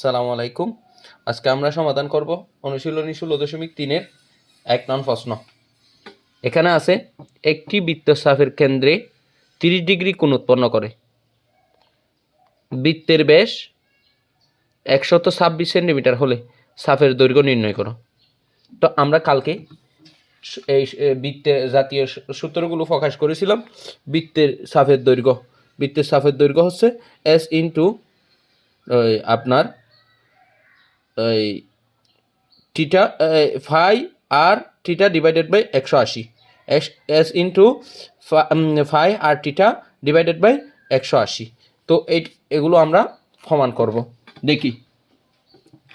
সালাম আলাইকুম। আজকে আমরা সমাধান করব অনুশীলনী ষোলো দশমিক তিনের এক নং প্রশ্ন। এখানে আছে, একটি বৃত্তচাপের কেন্দ্রে তিরিশ ডিগ্রি কোণ উৎপন্ন করে। বৃত্তের ব্যাস একশত ছাব্বিশ সেন্টিমিটার হলে সাপের দৈর্ঘ্য নির্ণয় করো। তো আমরা কালকে এই বৃত্তের জাতীয় সূত্রগুলো প্রকাশ করেছিলাম। বৃত্তের সাফের দৈর্ঘ্য বৃত্তের সাফের দৈর্ঘ্য হচ্ছে এস ইন্টু আপনার ওই টিটা phi R theta divided by একশো আশি। S S into phi R theta divided by একশো আশি। তো এই, এগুলো আমরা সমান করব। দেখি।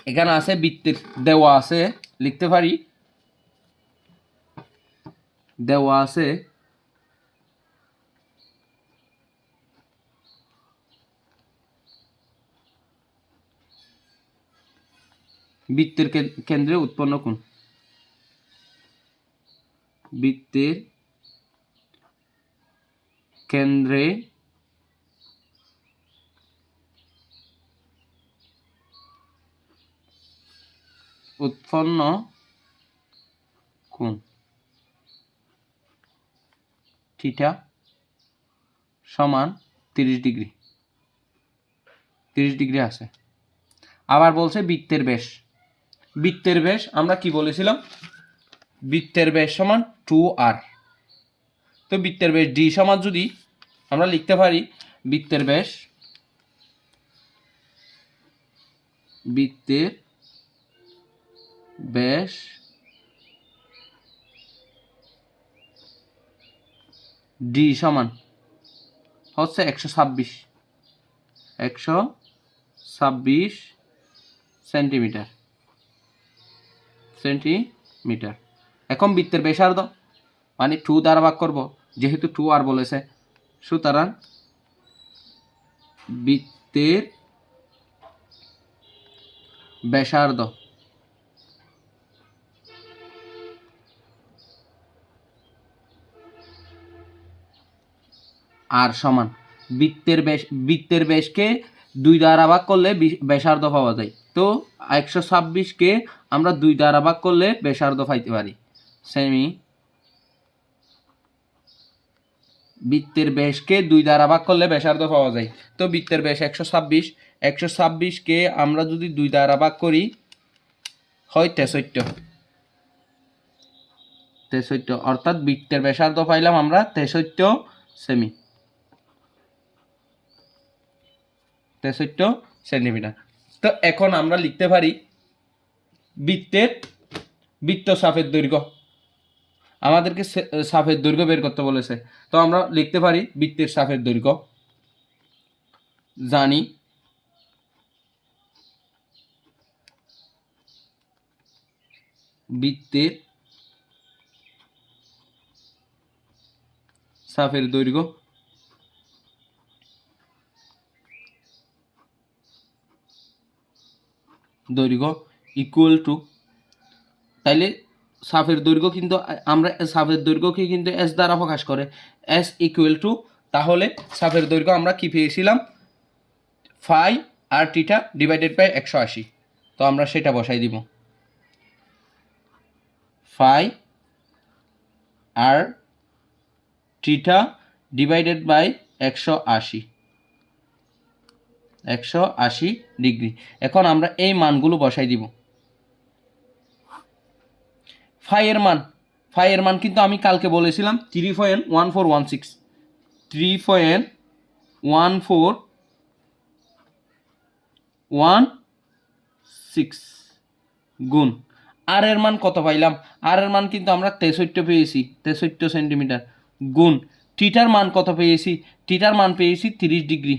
এখানে আছে বৃত্তের, দেওয়া আছে, লিখতে পারি? দেওয়া আছে বৃত্তের কেন্দ্রে উৎপন্ন কোণ? বৃত্তের কেন্দ্রে উৎপন্ন কোণ। থিটা সমান তিরিশ ডিগ্রি। তিরিশ ডিগ্রি আছে। আবার বলছে বৃত্তের ব্যাস বৃত্তের ব্যাস, আমরা কি বলেছিলাম? বৃত্তের ব্যাস সমান টু আর তো বৃত্তের ব্যাস ডি সমান যদি আমরা লিখতে পারি, বৃত্তের ব্যাস বৃত্তের ব্যাস ডি সমান হচ্ছে একশো ছাব্বিশ। একশো ছাব্বিশ সেন্টিমিটার। সেন্টিমিটার। এখন বৃত্তের ব্যাসার্ধ মানে টু দ্বারা ভাগ করব। যেহেতু টু আর বলেছে। সুতরাং বৃত্তের ব্যাসার্ধ আর সমান। বৃত্তের ব্যাস বৃত্তের ব্যাসকে দুই দ্বারা ভাগ করলে বি- ব্যাসার্ধ পাওয়া যায়। তো একশো ছাব্বিশকে আমরা দুই দ্বারা ভাগ করলে ব্যাসার্ধ পাইতে পারি। সেমি বৃত্তের ব্যাসকে দুই দ্বারা ভাগ করলে ব্যাসার্ধ পাওয়া যায়। তো বৃত্তের ব্যাস একশো ছাব্বিশ, একশো ছাব্বিশকে আমরা যদি দুই দ্বারা ভাগ করি, হয় তেষট্টি। তেষট্টি, অর্থাৎ বৃত্তের ব্যাসার্ধ পাইলাম আমরা তেষট্টি সেমি। তেষট্টি সেন্টিমিটার। তো এখন আমরা লিখতে পারি বৃত্তের বৃত্ত সাপের দৈর্ঘ্য। আমাদেরকে সাপের দৈর্ঘ্য বের করতে বলেছে। তো আমরা লিখতে পারি বৃত্তের সাপের দৈর্ঘ্য। জানি বৃত্তের সাপের দৈর্ঘ্য দৈর্ঘ্য ইকুয়াল টু তাইলে সাফের দৈর্ঘ্য কিন্তু, আমরা সাফের দৈর্ঘ্যকে কিন্তু এস দ্বারা প্রকাশ করে এস ইকুয়াল টু তাহলে সাফের দৈর্ঘ্য আমরা কি পেয়েছিলাম? Phi R theta divided by একশো আশি। তো আমরা সেটা বসাই দিব। Phi R theta divided by একশো আশি। একশো আশি ডিগ্রি। এখন আমরা এই মানগুলো বসাই দিব। ফাইয়ের মান। ফাইয়ের মান কিন্তু আমি কালকে বলেছিলাম three point one four one six. Three point one four one six গুণ। আর এর মান কত পাইলাম? আর এর মান কিন্তু আমরা তেষট্টি পেয়েছি, তেষট্টি সেন্টিমিটার। গুণ। টিটার মান কত পেয়েছি? টিটার মান পেয়েছি তিরিশ ডিগ্রি।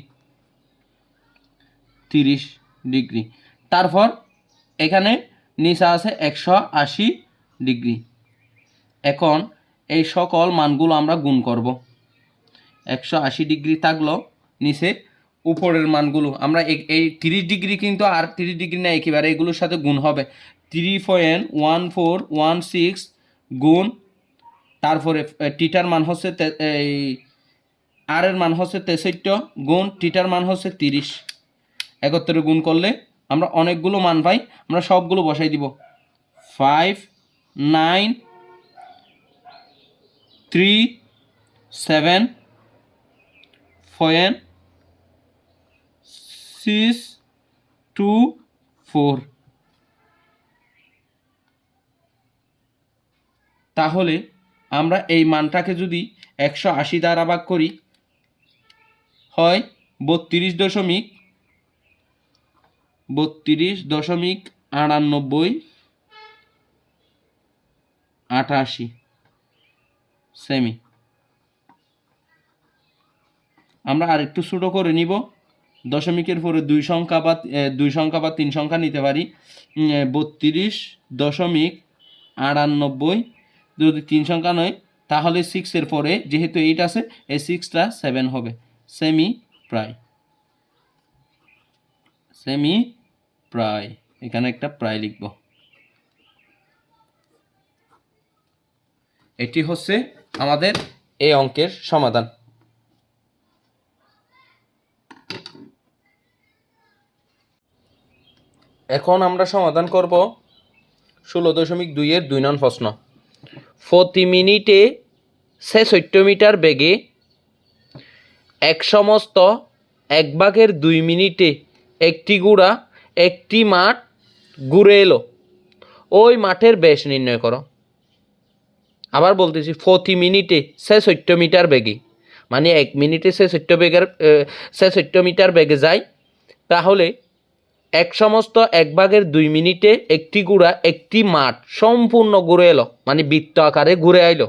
তিরিশ ডিগ্রি। তারপর এখানে নিচে আছে একশো আশি ডিগ্রি। এখন এই সকল মানগুলো আমরা গুণ করব। একশো আশি ডিগ্রি থাকল নিচে, উপরের মানগুলো। আমরা এই- তিরিশ ডিগ্রি কিন্তু আর তিরিশ ডিগ্রি না, একেবারে এগুলোর সাথে গুণ হবে। Three point one four one six গুণ, তারপরে টিটার মান হচ্ছে এই আর এর মান হচ্ছে তেষট্টি গুণ টিটার মান হচ্ছে তিরিশ। একত্রে গুণ করলে আমরা অনেকগুলো মান পাই, আমরা সবগুলো বসাই দিব। Five nine three seven point six two four তাহলে আমরা এই মানটাকে যদি একশো আশি দ্বারা ভাগ করি, হয় বত্রিশ দশমিক বত্রিশ দশমিক আটানব্বই, আটাশি। সেমি। আমরা আরেকটু ছোটো করে নিব। দশমিকের পরে দুই সংখ্যা বা দুই সংখ্যা বা তিন সংখ্যা নিতে পারি। বত্রিশ দশমিক আটানব্বই। যদি তিন সংখ্যা নয়, তাহলে সিক্সের পরে যেহেতু এইট আছে এই সিক্সটা সেভেন হবে। সেমি প্রায়। সেমি প্রায়, এখানে একটা প্রায় লিখব। এটি হচ্ছে আমাদের এই অঙ্কের সমাধান। এখন আমরা সমাধান করব ষোলো দশমিক দুইয়ের দুই নন প্রশ্ন। প্রতি মিনিটে ছেষট্ট মিটার বেগে এক সমস্ত এক ভাগের দুই মিনিটে একটি গুড়া একটি মাঠ ঘুরে এলো। ওই মাঠের ব্যাস নির্ণয় করো। আবার বলতেছি প্রতি মিনিটে ছেষট্ট মিটার বেগে। মানে এক মিনিটে ছেষট্ট বেগের ছেষট্ট মিটার বেগে যায়। তাহলে এক সমস্ত এক ভাগের দুই মিনিটে একটি গুড়া, একটি মাঠ সম্পূর্ণ ঘুরে এলো। মানে বৃত্ত আকারে ঘুরে আইলো।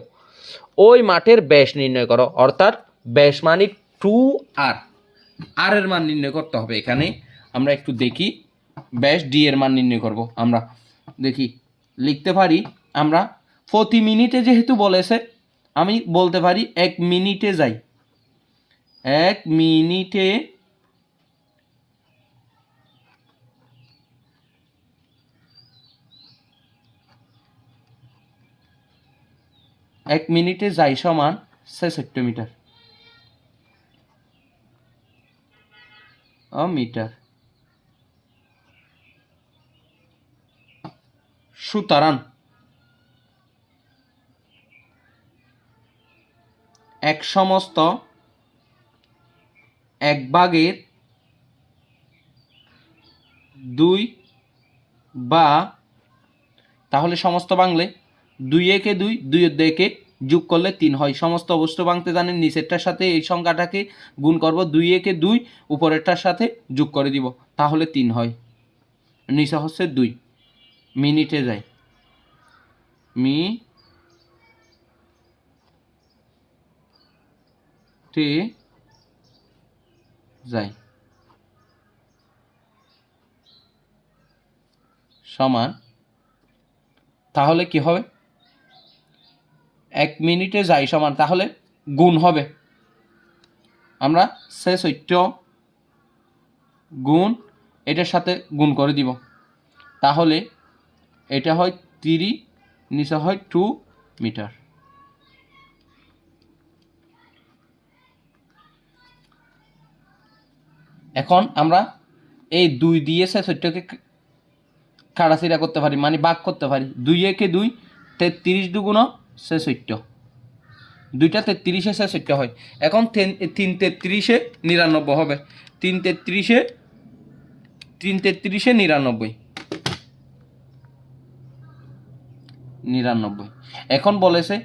ওই মাঠের ব্যাস নির্ণয় করো। অর্থাৎ ব্যাস মানে টু আর আর এর মান নির্ণয় করতে হবে এখানে। আমরা একটু দেখি। ব্যাস ডি এর মান নির্ণয় করব আমরা। দেখি, লিখতে পারি আমরা, প্রতি মিনিটে যেহেতু বলেছে, আমি বলতে পারি এক মিনিটে যাই। এক মিনিটে এক মিনিটে যাই সমান ছেষট্টি মিটার। মিটার। সুতরাং এক সমস্ত এক ভাগের দুই বা তাহলে সমস্ত বাংলে দুই একে দুই দুই একে যোগ করলে তিন হয়। সমস্ত অবস্থ বাংতে জানেন নিচেরটার সাথে এই সংখ্যাটাকে গুণ করব। দুই একে দুই, উপরেরটার সাথে যোগ করে দিব। তাহলে তিন হয়। নিচে হচ্ছে দুই। মিনিটে যায় মি টে যায় সমান, তাহলে কি হবে? এক মিনিটে যাই সমান, তাহলে গুণ হবে। আমরা সে সত্য গুণ এটার সাথে গুণ করে দিব। তাহলে এটা হয় তিরি, নিচে হয় টু মিটার। এখন আমরা এই দুই দিয়ে সে সত্যকে কাড়াছিড়া করতে পারি মানে বাক করতে পারি। দুই একে দুই, তেত্রিশ দুগুণ সে সত্য। দুইটা তেত্রিশে সে সত্য হয়। এখন তিন তেত্রিশে নিরানব্বই হবে। তিন তেত্রিশে তিন তেত্রিশে নিরানব্বই। নিরানব্বই। এখন বলেছে,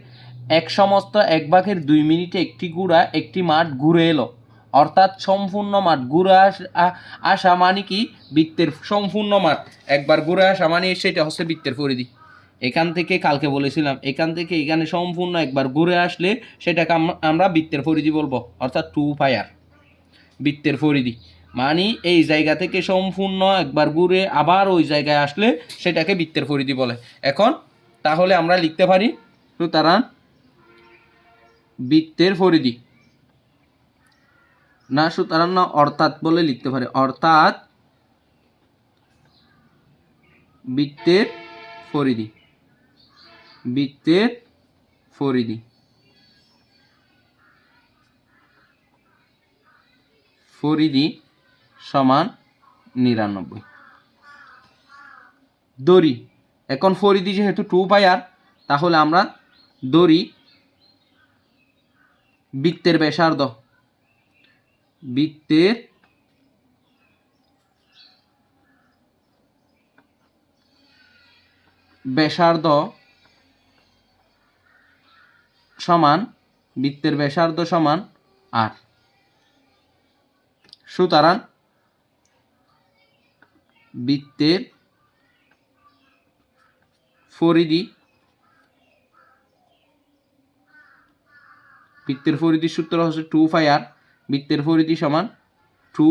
এক সমস্ত এক ভাগের দুই মিনিটে একটি গুড়া, একটি মাঠ ঘুরে এলো। অর্থাৎ সম্পূর্ণ মাঠ ঘুরে আস- মানে কি? বৃত্তের সম্পূর্ণ মাঠ। একবার ঘুরে আসা মানে সেটা হচ্ছে বৃত্তের পরিধি। এখান থেকে কালকে বলেছিলাম, এখান থেকে এখানে সম্পূর্ণ একবার ঘুরে আসলে সেটাকে আম- আমরা বৃত্তের পরিধি বলব, অর্থাৎ টু পায়ার বৃত্তের পরিধি। মানে এই জায়গা থেকে সম্পূর্ণ একবার ঘুরে আবার ওই জায়গায় আসলে সেটাকে বৃত্তের পরিধি বলে। এখন তাহলে আমরা লিখতে পারি সুতরাং বৃত্তের পরিধি। না, সুতরাং না, অর্থাৎ বলে লিখতে পারি। অর্থাৎ বৃত্তের পরিধি। বৃত্তের পরিধি। পরিধি সমান নিরানব্বই। দড়ি। এখন ফরিদি যেহেতু টু পাই আর তাহলে আমরা দড়ি বৃত্তের ব্যাসার্ধ। বৃত্তের ব্যাসার্ধ সমান, বৃত্তের ব্যাসার্ধ সমান আর সুতরাং বৃত্তের পরিধি বৃত্তের পরিধির সূত্র হচ্ছে টু ফাই আর বৃত্তের পরিধি সমান টু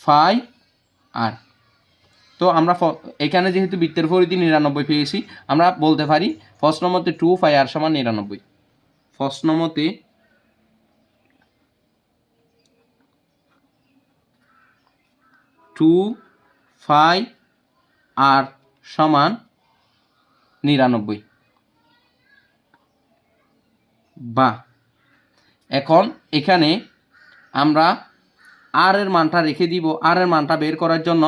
ফাই আর তো আমরা এখানে যেহেতু বৃত্তের পরিধি নিরানব্বই পেয়েছি, আমরা বলতে পারি প্রশ্ন মতে টু ফাই আর সমান নিরানব্বই। প্রশ্ন মতে টু ফাই আর সমান নিরানব্বই। বা, এখন এখানে আমরা আর এর মানটা রেখে দিব। আর এর মানটা বের করার জন্য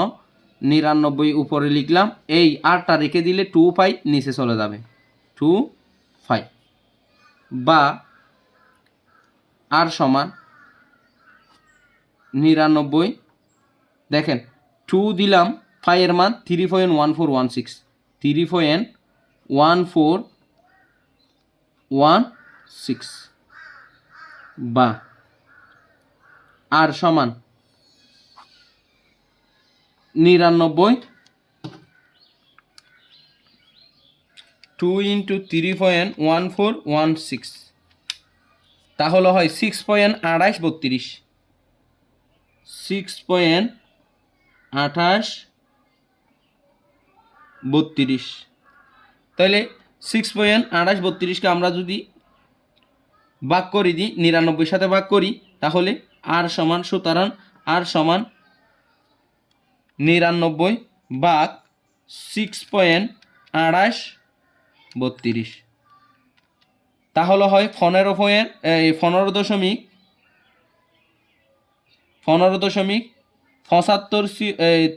নিরানব্বই উপরে লিখলাম। এই আরটা রেখে দিলে টু ফাই নিচে চলে যাবে। টু ফাই বা আর সমান নিরানব্বই। দেখেন টু দিলাম ফাইয়ের মান three point one four one six three point one four, one six, বা, আর সমান নিরানব্বই two into three point one four one six তাহলে হয় সিক্স পয়েন্ট আড়াইশ বত্রিশ। সিক্স পয়েন্ট আঠাশ বত্রিশ। তাহলে সিক্স পয়েন্ট আঠাশ বত্রিশকে আমরা যদি ভাগ করে দিই নিরানব্বই সাথে ভাগ করি, তাহলে আর সমান সুতরাং আর সমান নিরানব্বই ভাগ সিক্স পয়েন্ট আঠাশ বত্রিশ। তাহলে হয় পনেরো পয়েন্ট পনেরো দশমিক পনেরো দশমিক পঁচাত্তর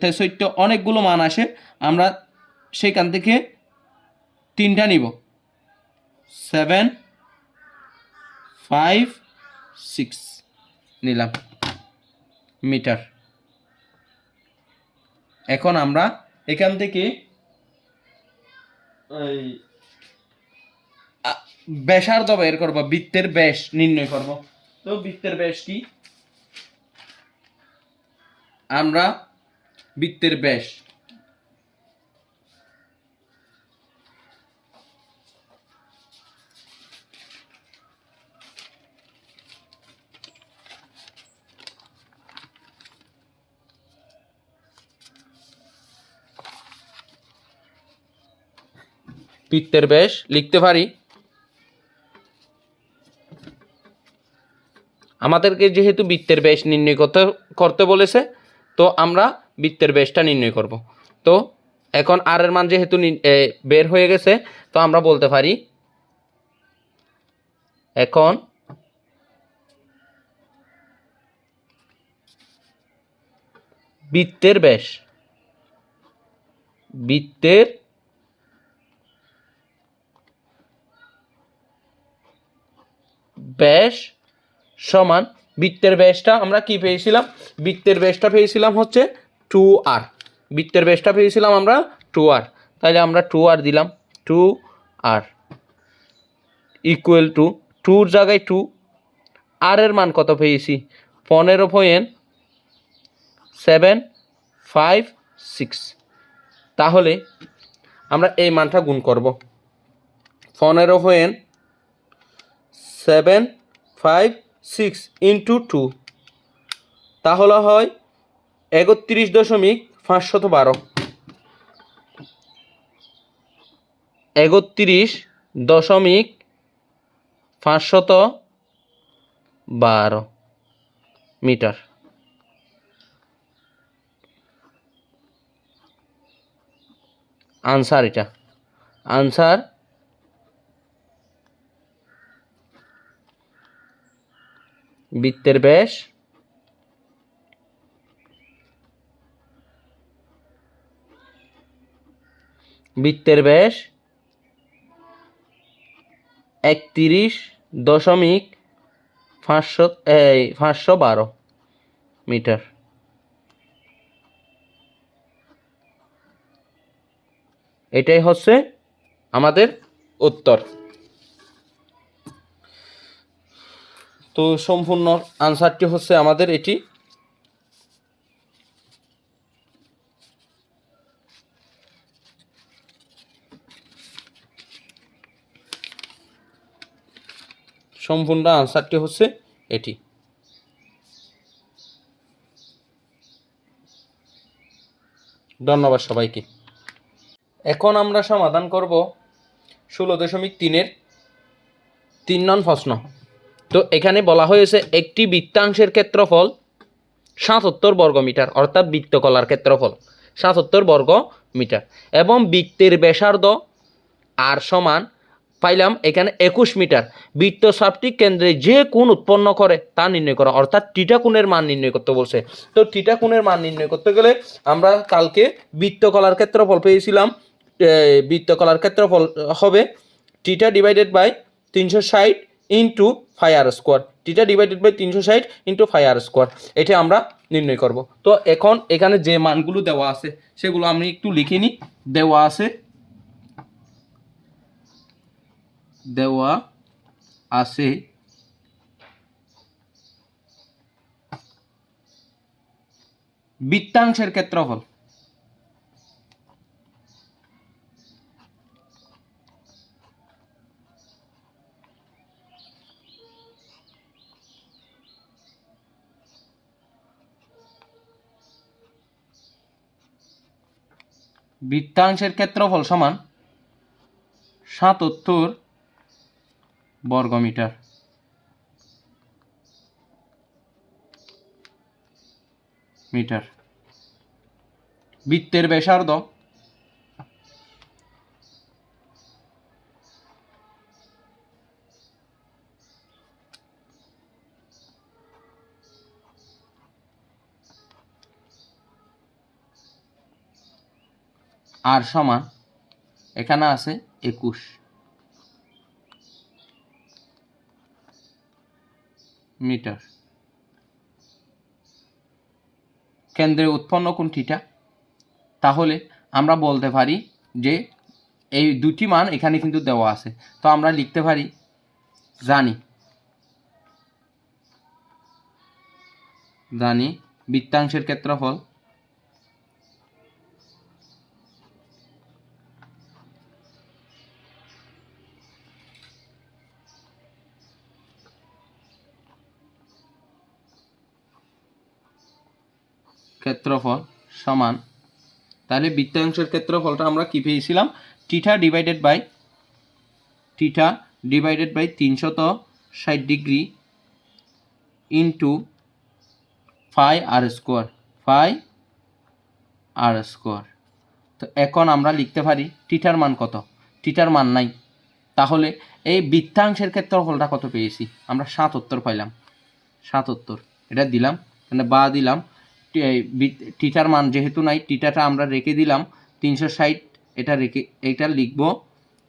তেষট্টি অনেকগুলো মান আসে, আমরা সেখান থেকে তিনটা নিব। সেভেন ফাইভ সিক্স নিলাম। মিটার এখন আমরা এখান থেকে এই ব্যাসার্ধ বের করব, বৃত্তের ব্যাস নির্ণয় করব। তো বৃত্তের ব্যাস কি? আমরা বৃত্তের ব্যাস বৃত্তের ব্যাস লিখতে পারি? আমাদেরকে যেহেতু বৃত্তের ব্যাস নির্ণয় করতে করতে বলেছে, তো আমরা বৃত্তের ব্যাসটা নির্ণয় করব। তো এখন আর এর মান যেহেতু বের হয়ে গেছে, তো আমরা বলতে পারি, এখন বৃত্তের ব্যাস বৃত্তের ব্যাস সমান বৃত্তের ব্যাসটা আমরা কি পেয়েছিলাম? বৃত্তের ব্যাসটা পেয়েছিলাম হচ্ছে টু আর বৃত্তের ব্যাসটা পেয়েছিলাম আমরা টু আর তাহলে আমরা টু আর দিলাম। টু আর ইকুয়াল টু টুর জায়গায় টু আর এর মান কত পেয়েছি? পনেরো পয়েন্ট সেভেন ফাইভ সিক্স তাহলে আমরা এই মানটা গুণ করব। পনেরো point seven, five, six into two. তাহলে হয় একত্রিশ দশমিক পাঁচশত বারো। একত্রিশ দশমিক পাঁচশত বারো মিটার। আনসার এটা। আনসার বৃত্তের ব্যাস। বৃত্তের ব্যাস একত্রিশ দশমিক পাঁচশো পাঁচশো বারো মিটার। এটাই হচ্ছে আমাদের উত্তর। তো সম্পূর্ণ আনসারটি হচ্ছে আমাদের এটি। সম্পূর্ণ আনসারটি হচ্ছে এটি। ধন্যবাদ সবাইকে। এখন আমরা সমাধান করব ষোলো দশমিক তিনের তিন নন প্রশ্ন। তো এখানে বলা হয়েছে একটি বৃত্তাংশের ক্ষেত্রফল সাতাত্তর বর্গ মিটার অর্থাৎ বৃত্তকলার ক্ষেত্রফল সাতাত্তর বর্গ মিটার এবং বৃত্তের ব্যাসার্ধ আর সমান পাইলাম এখানে একুশ মিটার। বৃত্তচাপটি কেন্দ্রে যে কোণ উৎপন্ন করে তা নির্ণয় করা, অর্থাৎ টিটা কোণের মান নির্ণয় করতে বলছে। তো টিটা কোণের মান নির্ণয় করতে গেলে আমরা কালকে বৃত্তকলার ক্ষেত্রফল পেয়েছিলাম বৃত্তকলার ক্ষেত্রফল হবে টিটা ডিভাইডেড বাই তিনশো ষাট into phi R square theta divided by তিনশো ষাট ইন্টু ফাই আর স্কোয়ার এটা আমরা নির্ণয় করব। তো এখন এখানে যে মানগুলো দেওয়া আছে, সেগুলো আমি একটু লিখে নিই। দেওয়া আছে দেওয়া আছে বৃত্তাংশের ক্ষেত্রফল। বৃত্তাংশের ক্ষেত্রফল সমান সাতাত্তর বর্গমিটার। মিটার। বৃত্তের ব্যাসার্ধ আর সমান এখানে আছে একুশ। মিটার। কেন্দ্রে উৎপন্ন কোন কোনটিটা তাহলে আমরা বলতে পারি যে এই দুটি মান এখানে কিন্তু দেওয়া আছে। তো আমরা লিখতে পারি জানি জানি বৃত্তাংশের ক্ষেত্রফল ক্ষেত্রফল সমান, তাহলে বৃত্তাংশের ক্ষেত্রফলটা আমরা কি পেয়েছিলাম? Theta divided by theta divided by তিনশত ষাট degree into phi R square phi R square তো এখন আমরা লিখতে পারি টিটার মান কত? টিটার মান নাই। তাহলে এই বৃত্তাংশের ক্ষেত্রফলটা কত পেয়েছি? আমরা সাতাত্তর পাইলাম। সাতাত্তর এটা দিলাম মানে বা দিলাম টিটার মান যেহেতু নাই টিটাটা আমরা রেখে দিলাম, তিনশো ষাট, এটা রেখে, এটা লিখব,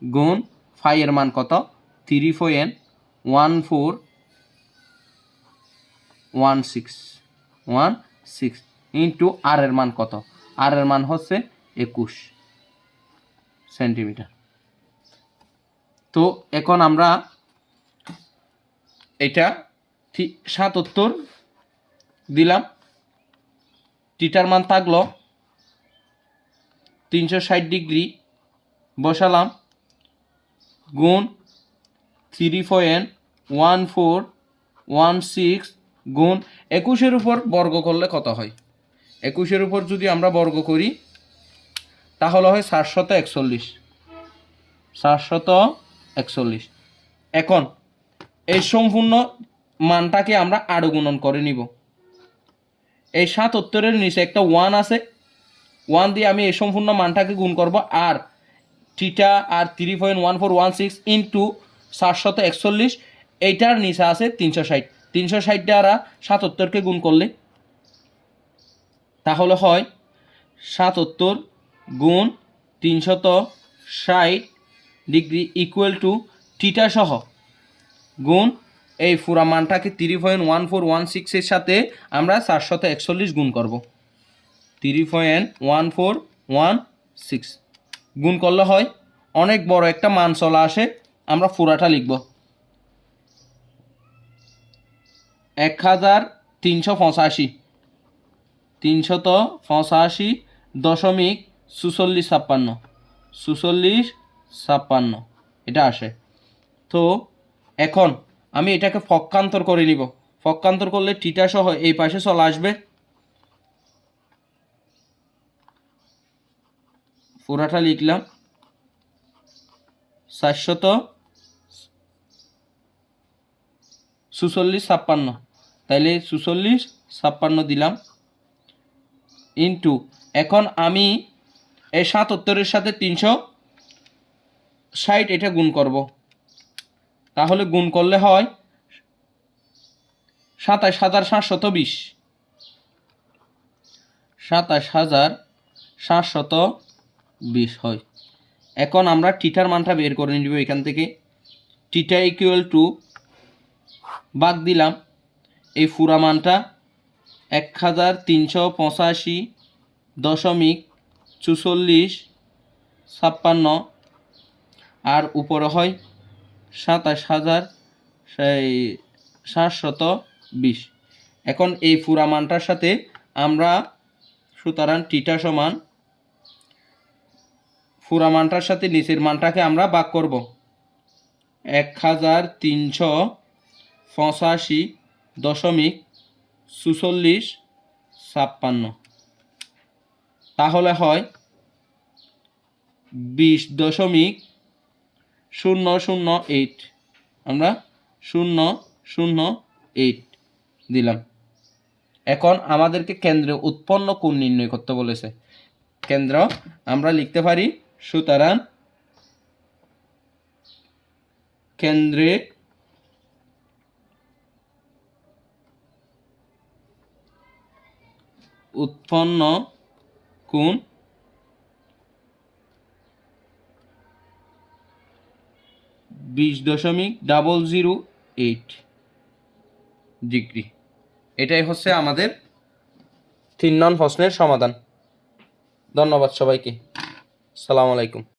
গুণ ফাই মান কত? Three point one four one six one six into R এর মান কত? আর এর মান হচ্ছে একুশ সেন্টিমিটার। তো এখন আমরা এটা সাতাত্তর দিলাম। টিটার মান থাকল তিনশো ষাট ডিগ্রি বসালাম। গুণ three point one four, one six গুণ একুশের উপর বর্গ করলে কত হয়? একুশের উপর যদি আমরা বর্গ করি, তাহলে হয় সাতশত একচল্লিশ। সাতশত একচল্লিশ। এখন এই সম্পূর্ণ মানটাকে আমরা আরও গুণন করে নিব। এই সাতাত্তরের নিচে একটা ওয়ান আছে। ওয়ান দিয়ে আমি এই সম্পূর্ণ মানটাকে গুণ করব আর টিটা আর three point one four one six into সাতশত একচল্লিশ। এইটার নিচে আছে তিনশো ষাট। তিনশো ষাট দ্বারা সাতাত্তরকে গুণ করলে তাহলে হয় সাতাত্তর গুণ তিনশত ষাট ডিগ্রি ইকুয়াল টু টিটা সহ গুণ এই পুরা মানটাকে three point one four one সিক্সের সাথে আমরা চারশত একচল্লিশ গুণ করব। Three point one four one six গুণ করলে হয়, অনেক বড় একটা মান চলা আসে, আমরা পুরাটা লিখব। এক হাজার তিনশো পঁচাশি, তিনশত পঁচাশি দশমিক সুচল্লিশ ছাপ্পান্ন সুচল্লিশ ছাপ্পান্ন, এটা আসে। তো এখন আমি এটাকে ফক্কান্তর করে নিব। ফক্কান্তর করলে টিটা সহ এই পাশে চলে আসবে। পুরাটা লিখলাম। চারশত সুচল্লিশ ছাপ্পান্ন। তাইলে সুচল্লিশ ছাপ্পান্ন দিলাম। ইন্টু, এখন আমি এই সাতাত্তরের সাথে তিনশো ষাট এটা গুণ করব। তাহলে গুণ করলে হয় সাতাশ হাজার সাতশত বিশ। সাতাশ হাজার সাতশত বিশ হয়। এখন আমরা টিটার মানটা বের করে নিব এখান থেকে। টিটা ইকুয়াল টু বাদ দিলাম। এই ফুরা মানটা এক হাজার তিনশো পঁচাশি দশমিক চুচল্লিশ ছাপ্পান্ন। আর উপরে হয় সাতাশ হাজার, সেই সাতশত বিশ। এখন এই পুরা মানটার সাথে আমরা সুতরাং টিটা সমান পুরা মানটার সাথে নিচের মানটাকে আমরা ভাগ করব। এক হাজার তিনশো পঁচাশি দশমিক চুচল্লিশ ছাপ্পান্ন। তাহলে হয় বিশ দশমিক শূন্য শূন্য এইট আমরা শূন্য শূন্য এইট দিলাম। এখন আমাদেরকে কেন্দ্রে উৎপন্ন কোণ নির্ণয় করতে বলেছে। কেন্দ্র, আমরা লিখতে পারি, সুতরাং কেন্দ্রে উৎপন্ন কোণ বিশ দশমিক ডাবল জিরো এইট ডিগ্রি। এটাই হচ্ছে আমাদের তিন নন প্রশ্নের সমাধান। ধন্যবাদ সবাইকে। সালাম আলাইকুম।